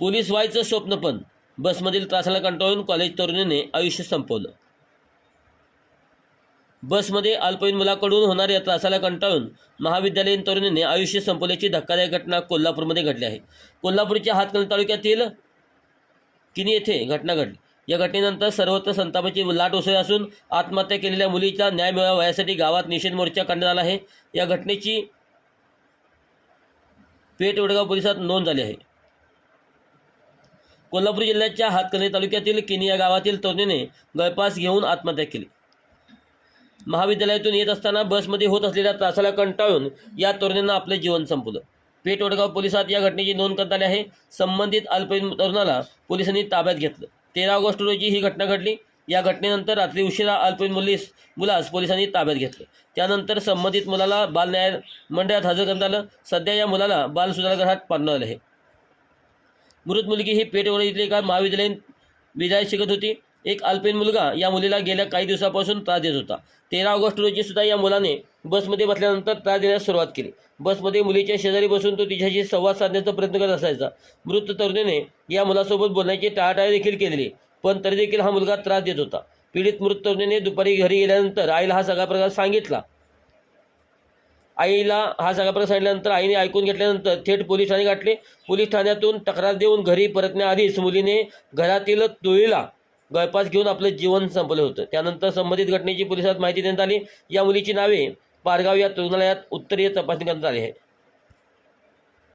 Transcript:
Police व्हायचं स्वप्न पण बसमधील त्रासाला कंटाळून कॉलेज तरुणीने आयुष्य संपवलं. बसमध्ये अल्पवयीन मुलाकडून होणाऱ्या त्रासाला कंटाळून महाविद्यालयीन तरुणीने आयुष्य संपवल्याची धक्कादायक घटना कोल्हापूरमध्ये घडली आहे. कोल्हापूरच्या हातकणंगले तालुक्यातील किनी येथे घटना घडली. या घटनेनंतर सर्वत्र संतापाची लाट उसळली असून आत्महत्या केलेल्या मुलीचा न्याय मिळावा यासाठी गावात निषेध मोर्चा काढण्यात आला आहे. या घटनेची पेठ वडगाव पोलिसात नोंद झाली आहे. कोल्हापूर जिल्ह्याच्या हातकणंगले तालुक्यातील किनी या गावातील तरुणीने गळपास घेऊन आत्महत्या केली. महाविद्यालयातून येत असताना बसमध्ये होत असलेल्या त्रासाला कंटाळून या तरुणीनं आपले जीवन संपवलं. पेठ वडगाव पोलिसात या घटनेची नोंद करण्यात आली आहे. संबंधित अल्पवयीन तरुणाला पोलिसांनी ताब्यात घेतलं. तेरा ऑगस्ट रोजी ही घटना घडली. या घटनेनंतर रात्री उशिरा अल्पवयीन मुलीस मुलास पोलिसांनी ताब्यात घेतलं. त्यानंतर संबंधित मुलाला बाल न्याय मंडळात हजर करण्यात आलं. सध्या या मुलाला बाल सुधारगृहात पाठवण्यात आले आहे. मृत मुलगी ही पेठवड इथले एका महाविद्यालयीन विद्यालयात शिकत होती. एक अल्पीन मुलगा या मुलीला गेल्या काही दिवसापासून त्रास देत होता. तेरा ऑगस्ट रोजी सुद्धा या मुलाने बसमध्ये बसल्यानंतर त्रास देण्यास सुरुवात केली. बसमध्ये मुलीच्या शेजारी बसून तो तिच्याशी संवाद साधण्याचा प्रयत्न करत असायचा. मृत तरुणीने या मुलासोबत बोलण्याची टाळाटाळी देखील केलेली पण तरी देखील हा मुलगा त्रास देत होता. पीडित मृत तरुणीने दुपारी घरी गेल्यानंतर आईला हा सगळा प्रकार सांगितला. आईला हा सगळा प्रकार सांगितल्यानंतर आईने ऐकून घेतल्यानंतर थेट पोलीस ठाणे गाठले. पोलीस ठाण्यातून तक्रार देऊन घरी परतण्याआधीच मुलीने घरातील तुळीला गळपास घेऊन आपलं जीवन संपलं होतं. त्यानंतर संबंधित घटनेची पोलिसात माहिती देण्यात आली. या मुलीची नावे पारगाव या रुग्णालयात उत्तरीय तपासणी करण्यात आली आहे.